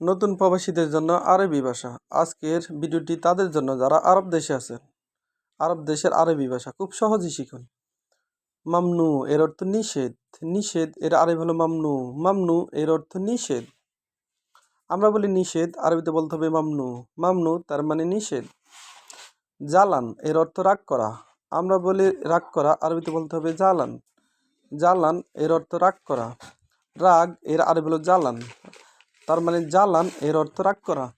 নতুন প্রবাসীদের জন্য আরবি ভাষা। আজকের ভিডিওটি তাদের জন্য যারা আরব দেশে আছেন। আরব দেশের আরবি ভাষা খুব সহজেই শিখুন। মামনু এর অর্থ নিষেধ। নিষেধ এর আরবি হলো মামনু। মামনু এর অর্থ নিষেধ। আমরা বলি নিষেধ, আরবিতে বলতে হবে মামনু। মামনু তার মানে নিষেধ। জালান এর অর্থ রাগ করা। আমরা বলি রাগ করা, আরবিতে বলতে হবে জালান। জালান এর অর্থ রাগ করা। রাগ এর আরবি হলো জালান। তার মানে জালান এর অর্থ রাগ করা।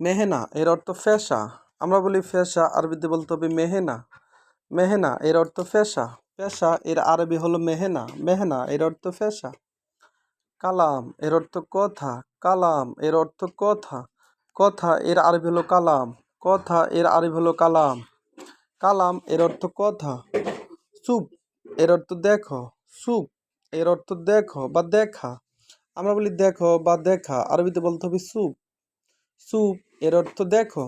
মেহেনা এর অর্থ ফেসা। আমরা বলি ফেসা, আরবিতে বলতে হবে মেহেনা। মেহেনা এর অর্থ ফেসা। পেশা এর আরবি হলো মেহেনা। মেহেনা এর অর্থ ফেসা। কালাম এর অর্থ কথা। কালাম এর অর্থ কথা। কথা এর আরবি হলো কালাম। কথা এর আরবি হলো কালাম। কালাম এর অর্থ কথা। সুপ এর অর্থ দেখো। সুপ এর অর্থ দেখো বা দেখা। আমরা বলি, দেখো বা দেখা। আরবিতে বলতে হবে, সুপ। সুপ এর অর্থ, দেখো।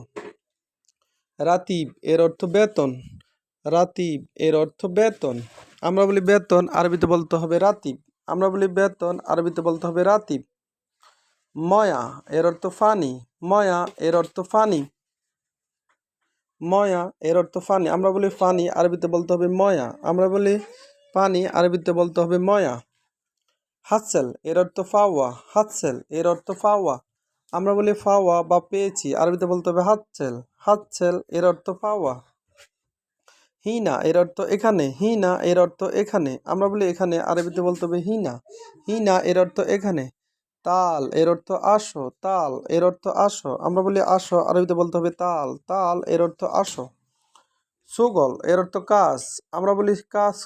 রাতিব এর অর্থ, বেতন। রাতিব এর অর্থ, বেতন। আমরা বলি, বেতন। আরবিতে বলতে হবে, রাতিব। আমরা বলি, বেতন। আরবিতে বলতে হবে, রাতিব। ময়া এর অর্থ, ফানি। ময়া এর অর্থ, ফানি। ময়া এর অর্থ, ফানি। আমরা বলি, ফানি। আরবিতে বলতে হবে, ময়া। আমরা বলি পানি আরবিতে বলতে হবে, ময়া। হাতসেল এর অর্থ ফাওয়া হাতসেল এর অর্থ ফাওয়া আমরা বলি ফাওয়া বা পেয়েছি আরবিতে বলতে হবে হাতসেল হাতসেল এর অর্থ ফাওয়া হিনা এর অর্থ এখানে হিনা এর অর্থ এখানে আমরা বলি এখানে আরবিতে বলতে হবে হিনা হিনা এর অর্থ এখানে তাল এর অর্থ আসো তাল এর অর্থ আসো আমরা বলি আসো আরবিতে বলতে হবে তাল তাল এর অর্থ আসো সুগল এর অর্থ কাজ আমরা বলি কাজ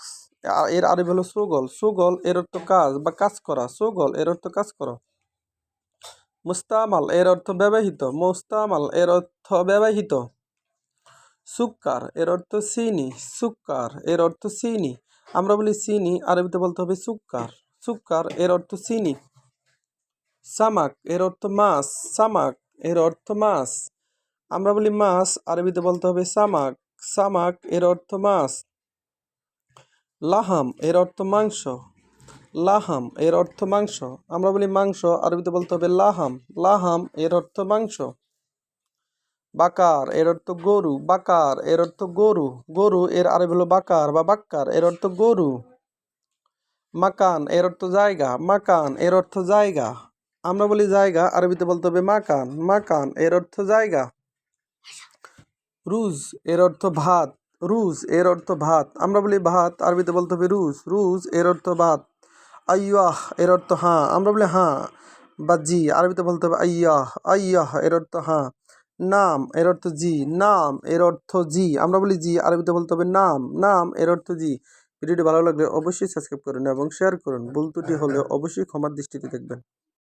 এর আরবি হলো সুগল সুগল এর অর্থ কাজ বা কাজ করা সুগল এর অর্থ কাজ করা মুস্তামাল এর অর্থ ব্যবহৃত মুস্তামাল এর অর্থ ব্যবহৃত সুক্কার এর অর্থ চিনি সুক্কার এর অর্থ চিনি আমরা বলি চিনি আরবিতে বলতে হবে সুক্কার সুক্কার এর অর্থ চিনি সামাক এর অর্থ মাছ সামাক এর অর্থ মাছ আমরা বলি মাছ আরবিতে বলতে হবে সামাক সামাক এর অর্থ মাছ লাহাম এর অর্থ মাংস লাহাম এর অর্থ মাংস আমরা বলি মাংস আরবিতে বলতে হবে লাহাম লাহাম এর অর্থ মাংস বাকার এর অর্থ গরু বাকার এর অর্থ গরু গরু এর আরবি হলো বাকার বা বাক্কার এর অর্থ গরু মাকান এর অর্থ জায়গা মাকান এর অর্থ জায়গা আমরা বলি জায়গা আরবিতে বলতে হবে মাকান মাকান এর অর্থ জায়গা রুজ এর অর্থ ভাত রুজ, এর অর্থ ভাত। আমরা বলি ভাত, আরবিতে বলতে হবে রুজ। রুজ, এর অর্থ ভাত। আইয়াহ, এর অর্থ হাঁ। আমরা বলি হ্যাঁ বা জি। আরবিতে বলতে হবে আইয়াহ। আইয়াহ, এর অর্থ হাঁ। নাম, এর অর্থ জি। নাম, এর অর্থ জি। আমরা বলি জি, আরবিতে বলতে হবে নাম। নাম, এর অর্থ জি। ভিডিওটি ভালো লাগলে অবশ্যই সাবস্ক্রাইব করুন এবং শেয়ার করুন। ভুল ত্রুটি হলে অবশ্যই ক্ষমার দৃষ্টিতে দেখবেন।